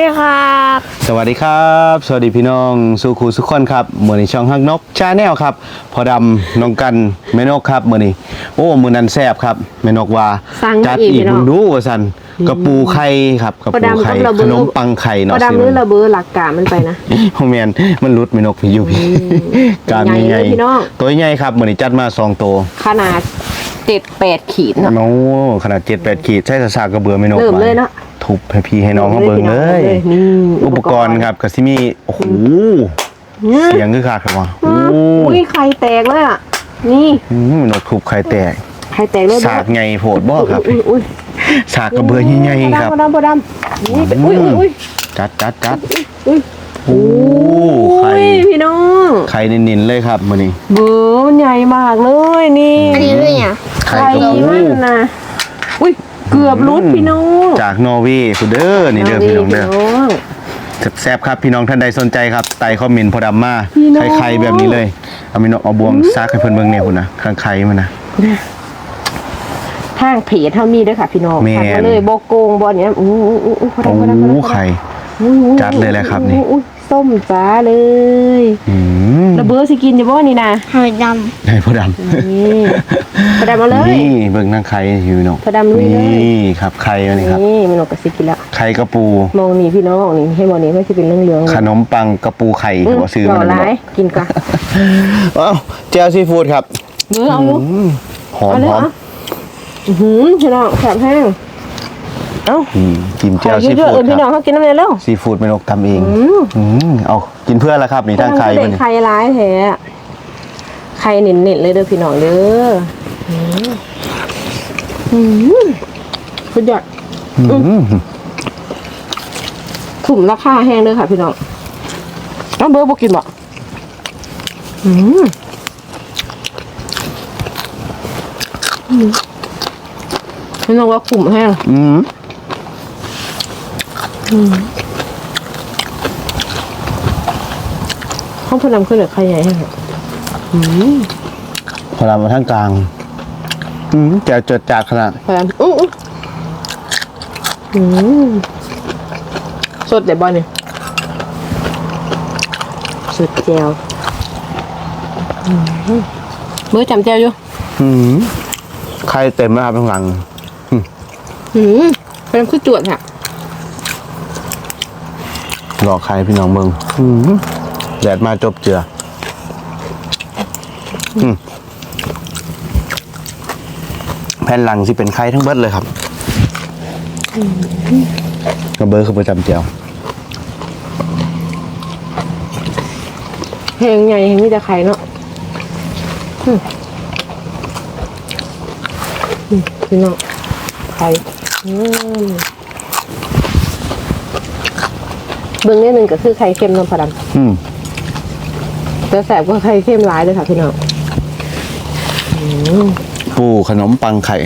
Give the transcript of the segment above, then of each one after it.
สวัสดีครับ สวัสดีครับ สวัสดีพี่น้องสุขูสุขคนครับเมื่อนี้ช่องฮักนกชาแนลครับ พอดำน้องกันแม่นกครับเมื่อนี้โอ้มือนันแซบครับแม่นกว่าสั่งจัดอีกอีกพี่น้อง มึงดูว่าสันกระปูไข่ครับกระพอปูดำไข่ต้องระขเบิดนมปังไข่พเนาะอดำสิหรือระเบิดหลักการมันไปนะโฮแมนมันรุดแม่นกพี่อยู่พี่การใหญ่ใหญ่เลยพี่น้อง ตัวใหญ่ครับเมื่อนี้จัดมาสองตัวขนาดเจ็ดแปดขีดเนาะ โอ้ขนาดเจ็ดแปดขีดใช้สากกระเบือแม่นกเริ่มมาเลยเนาะ ทุบให้พี่ให้น้องเขาเบิ่งเลยนี่อุปกรณ์ครับกสิมีโอ้โหอืมเสียงคือขาดครับว่าอืโอ้มอุ้ยไข่แตกเลยอะนี่อืมนกทุบไข่แตกไข่แตกเลยสากไงโผดบ่ครับอุ้ยอุ้ยสากกระเบือใหญ่ๆครับพอดำพอดำนี่เป็นอุ้ยอุ้ยอุ้ยจัดจัดจัดอุ้ยโอ้ไข่อุ้ยพี่น้องไข่นินๆเลยครับมื้อนี้เบอร์มันใหญ่มากเลยนี่อันนี้ด้วยอะไข่ไข่กระปูมันนะอุ้ย เกือบรุดพี่น้องจากนอร์เวย์คุณเด้อนี่เด้อพี่น้องเด้อพี่น้องแซ่บๆครับพี่น้องท่านใดสนใจครับไต่คอมเมนต์พอดำมาพี่น้องไข่ๆแบบนี้เลยเอามีนกเอาบวงซักให้เพิ่นเบิ่งแนวพุ่นนะข้างไข่มันนะทางเพจเท่ามีด้วยค่ะพี่น้องแม่นทักมาเลยโบโกงบอลเนี้ยอู้อู้อู้อู้พอโอ้ดำพอดำพอดำพอดำไข่อู้อู้จัดเลยแหละครับนี่อู้อู้ ส้มจ้าเลยอืมระเบิดสิกินจะบ่นี่นะหอยดให้พอดนี่พอดำมาเลยำนี่เบิ่งนางไข่อยู่พี่น้องพอดำลุยเลย นี่ครับไข่อันนี้ครับนี่มันออกกระสิกินแล้วไข่กระปู มองนี่พี่น้องนี่ให้มองนี่ไม่ใช่เป็นเรื่องเหลืองๆขนมปังกระปูไข่อืมหัวซื้อหล่มาอเลยร้ายกินกันอ้าวเจลซีฟู้ดครับเนื้อเอาหอมเอาเลยหอมเหรออื้อหือพี่น้องแสบแห้ง เอ้าอืมกินเจไข่ลซีเยอะฟู้ๆดเออพี่คน้อรังบเขากินน้ำเลยแล้วซีฟู้ดเมนกทำเองอืมอืมเอากินเพื่อละครับนี่ทางไข่เด็มันกไข่ร้ายแท้ไข่เน็ตๆเลยเด้อพี่น้องเด้ออืมอืมสุดยอดอืมถุ่มราคาแห้งเด้อค่ะ พี่น้องน้องเบอร์บอกกินบ่อืมอืมพี่น้องว่าขุ่มแห้งอืม ห้องพนำขึ้นเหลือไข่ใหญ่แห้งอะพอเรามาทางกลาง อืมแจวจดจากขนาดพนำอู้อู้อืมสดเดี๋ยวบอลเนี่ยสดแจวอืมเบอร์จำแจวอยู่ อืมไข่เต็มแล้วครับข้างหลังอืมเป็นคือจวดค่ะ หลอกไข่พี่น้องเบิ่งอแดดมาจบเจืออแผ่นหลังสิเป็นไข่ทั้งเบิดเลยครับกระเบอร์คือประจำเจียวแห้งใหญ่แห้งมีแต่ไข่เนาะพี่น้องไข่อืม เบื้องนี้หนึ่งก็คือไข่เค็มน้ำผดอืมำแต่แสบก็ไข่เค็มร้ายเลยค่ะพี่น้องปูขนมปังไข่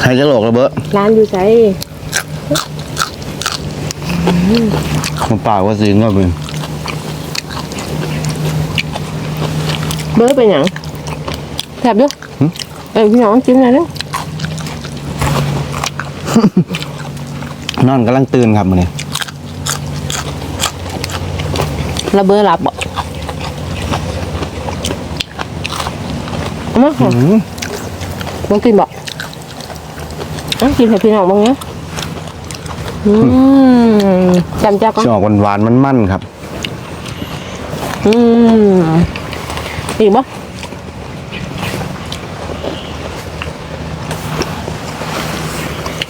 ไข่จะโหลกระเบอร์ร้านอยู่ใจมันเปล่าว่าซื้อก็เป็นเบอร์เป็นหยังแสบด้วยเออพี่น้องจิ้มหน่อยเด้อนอนกำลังตื่นครับมันนี่แล้วเบอร์รับบ่เอามาค่ะบ่กินบ่เอากินให้พี่น้องบ้างเนี้ยอืมจำจ้าก่อนจะออกหวานๆมันๆครับ อืมอีกบ่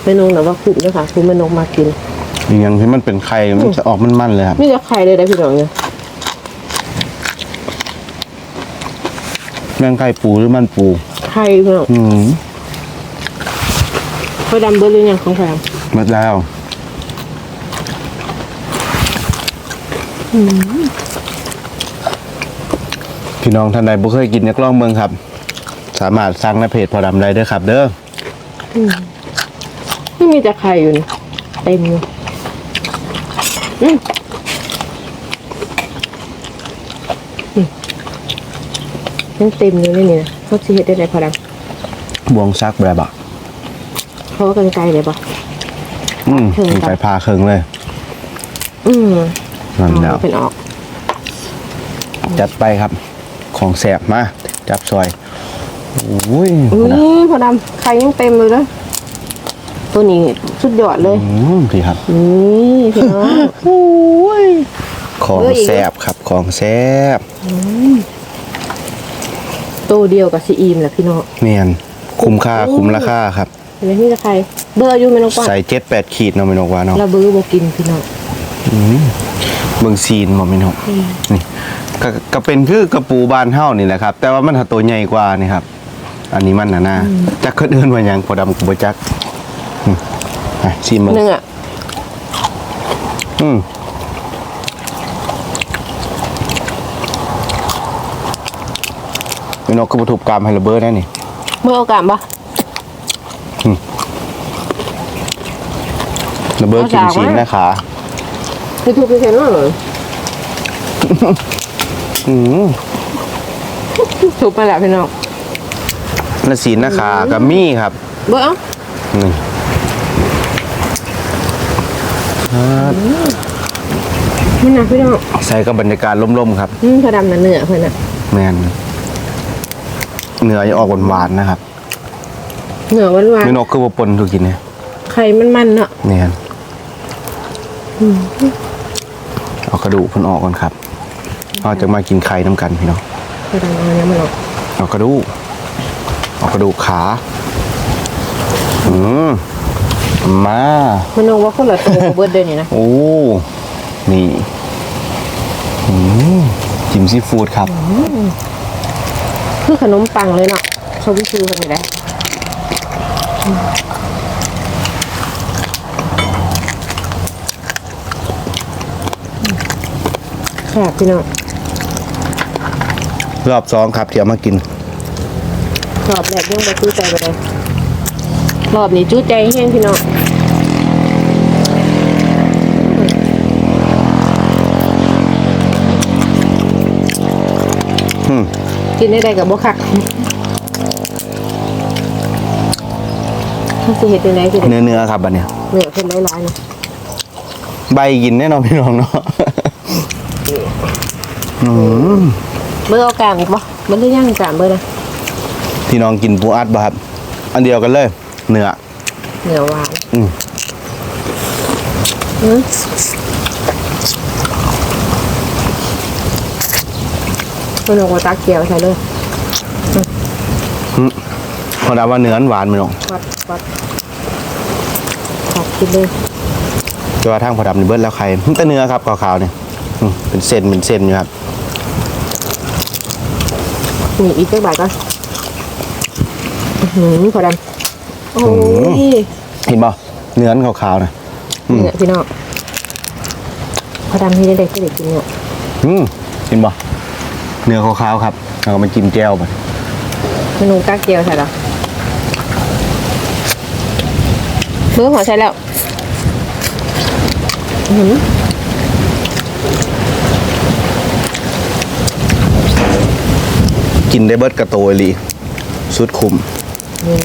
เมนูแต่ว่าคุ้มด้วยค่ะคุ้มเมนูมากินอีกอย่างที่มันเป็นไข่มันจะออกมันๆเลยครับไม่จะใครเลยนะพี่น้องเนี่ย แมงไข่ปูหรือมันปูใครพี่น้องอืมไฟดำเบอร์หรือยังของแฟมหมดแล้วพี่น้องท่านใดบ่เคยกินยักล่องเมืองครับ สามารถสั่งในเพจพอดำได้เด้อครับ เด้อไม่มีแต่ไข่อยู่นี่เต็มอยู่อืมอืม ยังเต็มอยู่นี่นี่นะเขาชีเห็ดได้ไรพอดบวงซักแบบอะำเขาก็กันไกลเลยปะ อืมถึงมีกัไก่บพาเคิงเลยอืมนั่นแล้วเป็นออกจัดไปครับ ของแสบมา จับซอยโอ้ยอุ้นะยพอดำไข่ยังเต็มเลยนะตัวนี้สุดยอดเลยอืมพี่ครับ นี่พี่น้อง ของเอ้ยอีกแสบครับ ของแสบ ตัวเดียวกับซีอีมแหละพี่น้องเมียนคุ้มค่าคุ้มราคาครับเห็นไหมนี่จะใครเบอร์อยู่ไหมน้องป้อนใส่เจ็ดแปดขีดเนาะไม่นกว่าเนาะเราเบอร์บกินพี่น้องเบิ่งซีนบ่ไม่นกนี่ก็ก็เป็นคือกระปูบานเฮ้านี่แหละครับ แต่ว่ามันถ้าตัวใหญ่กว่านี่ครับ อันนี้มันน่ะนะจักคนอื่นว่าหยังพอดำกูบ่จักอืมอะซีนมึงหนึ่งอะอืม ไม่นกก็บ่ถูกกรรมให้ระเบิดแน่นี่เมื่อโอกาสปะระเบิดกินเอาจากซีนไว้นะขาคือถูกพิเศษมากเลยอืมถูกไปแหละพี่น้องแล้วซีนนะขากับมี่ครับเบอร์เอ้านี่อ่ามันหนักพี่น้องใส่กับบรรยากาศร่มๆครับอืมพอดำน่ะเหนือเพื่อนอะแมน เนื้อจะออกหวานๆนะครับเหนือหวานหวานไม่นกคือว่าปนทุกกินเนี่ยไข่มันมันๆเนาะแมนเอากระดูกเพิ่นออกก่อนครับเราจะมากินไข่น้ำกันพี่น้องพอดำเอาเนี้ยมันออกเอากระดูกเอากระดูกขาอืมมามันนองว่าคนละตัวกับเบิร์ดเดยวนี่นะโอ้นี่อืมจิ้มซีฟู้ดครับ คือขนมปังเลยเนาะเขาวิคือกันนี่แหละแซ่บพี่น้องรอบสองครับที่เอามากิน รอบแรกยังบ่จู้ใจไปเลยรอบนี้จู้ใจแห้งพี่น้องอืม กินได้ได้กับบ่คักถ้าสิเฮ็ดจังได๋สิเด็ดเนื้อเนื้อๆครับอันเนี้ยเนื้อเพิ่นหลายๆเนาะใบกินแน่นอนพี่น้องเนาะอืมเบอร์เอากลางอีกบ่มันได้ย่างกลางเบอร์นะพี่น้องกินปูอัดบ่ครับ อันเดียวกันเลยเนื้อเนื้อหวานอืม อืมมันเอาตักเกียวใส่เลยเพราะว่าเนื้อหวานพี่น้องวัดวัดตักกินเลยจะว่าทางพอดำนี่เบิดแล้วใครแต่เนื้อครับขาวๆเนี่ยอืมเป็นเส้นเป็นเส้นอยู่ครับนี่อีกสักบาทก่อนอื้อหือพอดำโอ้ยเห็นบ่เนื้อขาวๆนะเนี่ยพี่น้องพอดำที่เด็กๆก็เด็กกินเนี่ยอืมเห็นบ่ เนื้อขาวๆครับเอามาจิ้มแจ่วไปเมนูกาเกียวใช่หรอเมื่อหัวใช่แล้วอื้อหือกินได้เบิดกระโตยลีสุดคุ้มนี่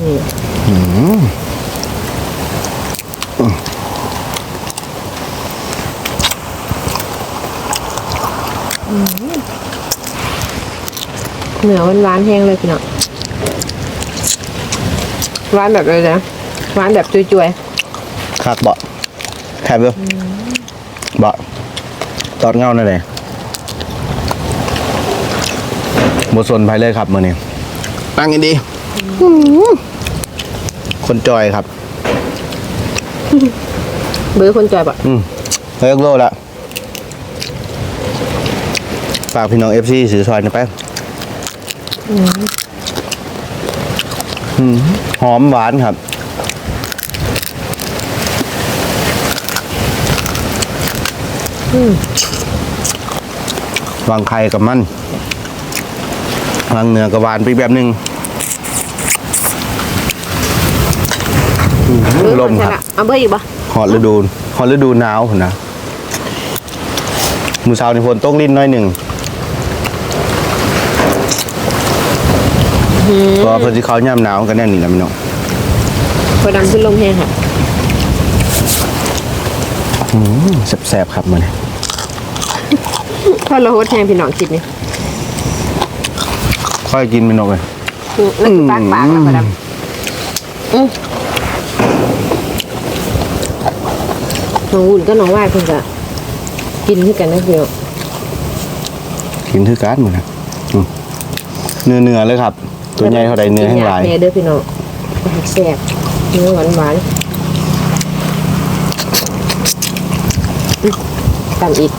เหนือหวานๆแห้งเลยพี่น้องหวานแบบเลยนะหวานแบบจุยคักบ่แคบเด้อบ่ตอดเงานั่นแหละบ่สนไปเลยครับมื้อนี้นั่งกันดี คนจอยครับ ๆเบื้อคนจอยปะอืมเลิกโลละฝากพี่น้อง FC ซื้อซอยหนะไปอืม หอมหวานครับ วางไข่กับมัน วางเนื้อกับหวานไปแบบหนึงอืมเบื้อลคมนคชรับนะเอาเบื้ออีกปะหอดฤดูหอดฤดูหนาวพุ่นนะมือเช้าในฝนตกลิ้นน้อยหนึ่ง เพราะว่าเพิ่นสิเขาย่ำหนาวกันแน่นี่นะพี่น้องพอดำขึ้นลมแห้งค่ะอืมแซ่บๆครับมื้อนี้พอเราโฮดแทนพี่น้องกินนี่ค่อยกินเมนูกันนั่นคือปากปากแล้วพอดำอืมน้องวุ่นก็น้องว่ายเพิ่นจะกินที่กันนะพี่น้องกินคือการมื้อนะอืมเนื้อเนื้อๆเลยครับ ตัวใหญ่เท่าใดเนื้อแห้งหลายเนื้อเด้อพี่น้องแซ่บเนื้อหวานหวานอืมตามอีก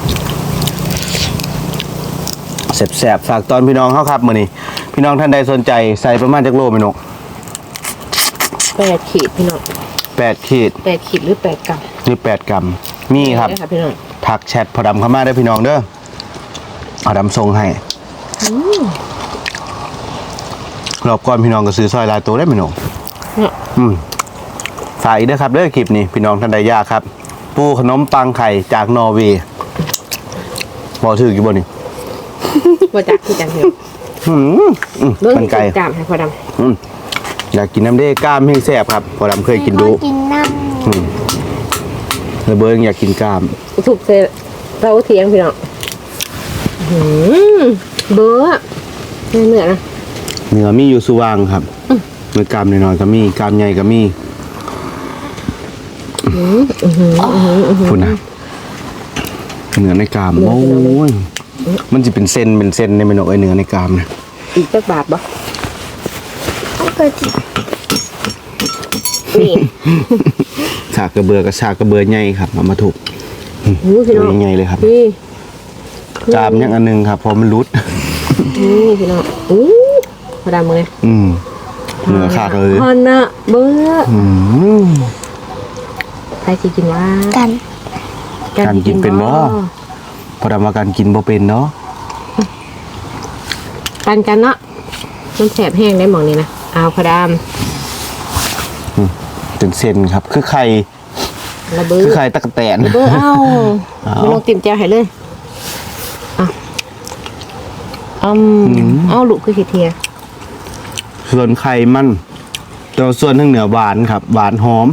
แซ่บๆฝากตอนพี่น้องเฮาครับมื้อนี้พี่น้องท่านใดสนใจใส่ประมาณจักโลเมนูแปดขีดพี่น้อง8ขีดแปดขีดหรือแปดกรัมหรือ8กรัมมีครับได้ค่ะพี่น้องทักแชทพอดำเข้ามาได้อพี่น้องเด้อเอาดำส่งให้ รอบก่อนพี่น้องก็ซื้อซอยลายตัวได้อพี่น้องเนี่ยอืมฝากอีกเด้อครับเด้อคลิปนี้พี่น้องท่านใดยากครับ ปูขนมปังไข่จากนอร์เวย์บอกถือกี่บนนี่มาจากที่จันเหี่ยวอืมอืมเบิ่งมันไก่จามให้พอดอืมอยากกินน้ำเด้กล้ามให้แซ่บครับพอดำเคยกินดูกินน้อืมแล้วเบิร์อยากกินกล้ามำถูกเซเราเทียงพี่น้องหืมเบอร์เนื้อเนื้อนะ เนื้อมีอยู่สุวางครับเนื้อกล้ามน้อยๆก็มีกล้ามใหญ่ก็มีคุณนะเนื้อในกล้ามโอ้ยมันจะเป็นเส้นเป็นเส้นในเมนูไอเนื้อในกล้ามนะอีกสักบาทบ่ำก็จะนี่ฉากกระเบือกับฉากกระเบือใหญ่ครับเอามาถูกหูพี่น้องใหญ่ๆเลยครับนี่กล้ามยังอันหนึงครับเพราะมันรุดนี่พี่น้องอู้พ อดำมือเลยอืมเนื้อขาดเลยพอนนะเบอร์อืมใครสิกินว่ากันการกินเป็นบ่พอดำว่าการกินบ่เป็นเนาะกันกันเนาะมันแสบแห้งได้หมองนี้นะเอาพอดเป็นเส้นครับ คือไข่ำระเบิคือดไข่ตะกะแตนเบอร์เอาเอาไม่ลงติ่มแจ่วให้เลยอะอืมเอาลูกคือขี้เทีย ส่วนไข่มันแต่ว่าส่วนทางเหนือหวานครับ หวานหอม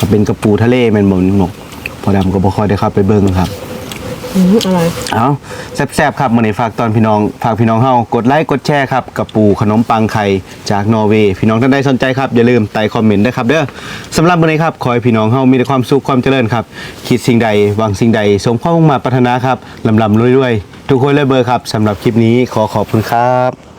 ก็เป็นกระปูทะเลแม่นบ่หมกพอดำก็บ่ค่อยได้เข้าไปเบิ่งครับ อืมอร่อย เอาแซ่บๆครับมื้อนี้ฝากตอนพี่น้องฝากพี่น้องเฮากดไลค์กดแชร์ครับกับปูขนมปังไข่จากนอร์เวย์พี่น้องท่านใดสนใจครับอย่าลืมใต้คอมเมนต์ด้วยครับเด้อสำหรับมื้อนี้ครับขอให้พี่น้องเฮามีแต่ความสุขความเจริญครับคิดสิ่งใดหวังสิ่งใดสมความมุ่งมาปรารถนาครับลำลำรวยๆทุกคนเลยเบอร์ครับสำหรับคลิปนี้ขอขอบคุณครับ